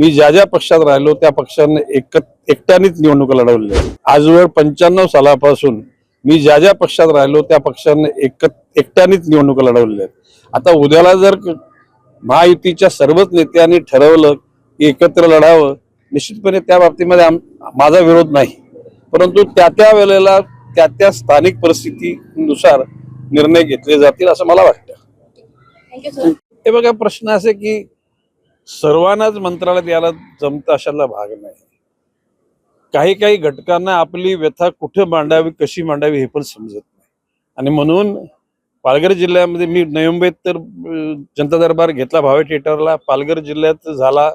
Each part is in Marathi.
मी ज्या ज्या पक्षात राहिलो त्या पक्षाने एक एकट्यानेच निवडणुका लढवल्या. आजवर पंच्याण्णव सालापासून मी ज्या ज्या पक्षात राहिलो त्या पक्षाने एक एकट्यानेच निवडणुका लढवल्या. आता उद्याला जर महायुतीच्या सर्वच नेत्यांनी ठरवलं की एकत्र लढावं निश्चितपणे त्या बाबतीमध्ये माझा विरोध नाही परंतु त्या त्या वेळेला त्या त्या स्थानिक परिस्थितीनुसार निर्णय घेतले जातील असं मला वाटतं हे बघा प्रश्न असे की सर्वांनाच मंत्रालयात याला जमतं अशाला भाग नाही. काही काही घटकांना आपली व्यथा कुठे मांडावी कशी मांडावी हे पण समजत नाही. आणि म्हणून पालघर जिल्ह्यामध्ये मी नोव्हेंबरीत तर जनता दरबार घेतला भावे थिएटरला. पालघर जिल्ह्यात झाला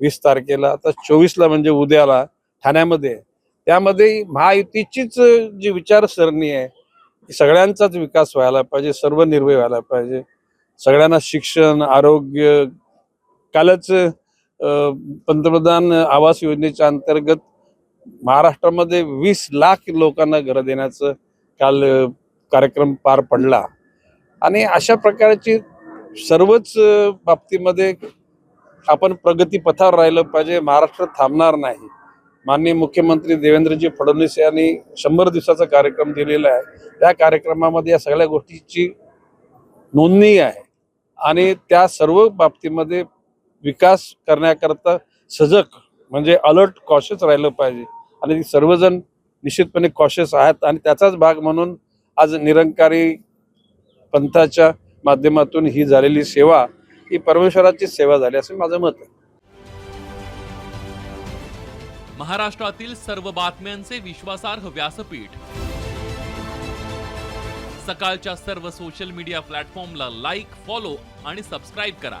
वीस तारखेला. आता चोवीसला म्हणजे उद्याला ठाण्यामध्ये. त्यामध्ये महायुतीचीच जी विचारसरणी आहे सगळ्यांचाच विकास व्हायला पाहिजे सर्व निर्भय व्हायला पाहिजे. सगळ्यांना शिक्षण आरोग्य कालच पंतप्रधान आवास योजनेच्या अंतर्गत महाराष्ट्रामध्ये वीस लाख लोकांना घरं देण्याचं काल कार्यक्रम पार पडला. आणि अशा प्रकारची सर्वच बाबतीमध्ये आपण प्रगती पथावर राहिलं पाहिजे महाराष्ट्र थांबणार नाही. माननीय मुख्यमंत्री देवेंद्रजी फडणवीस यांनी शंभर दिवसाचा कार्यक्रम दिलेला आहे. त्या कार्यक्रमामध्ये या सगळ्या गोष्टीची नोंदणी आहे. आणि त्या सर्व बाबतीमध्ये विकास करण्याकरता सजग म्हणजे अलर्ट कॉशस राहिलं पाहिजे. आणि सर्वजण निश्चितपणे कॉशस आहेत. आणि त्याचाच भाग म्हणून आज निरंकारी पंथाच्या माध्यमातून ही झालेली सेवा ही परमेश्वराची सेवा झाली असं माझं मत आहे. महाराष्ट्रातील सर्व बातम्यांचे विश्वासार्ह व्यासपीठ. सकाळच्या सर्व सोशल मीडिया प्लॅटफॉर्मला लाईक फॉलो आणि सबस्क्राईब करा.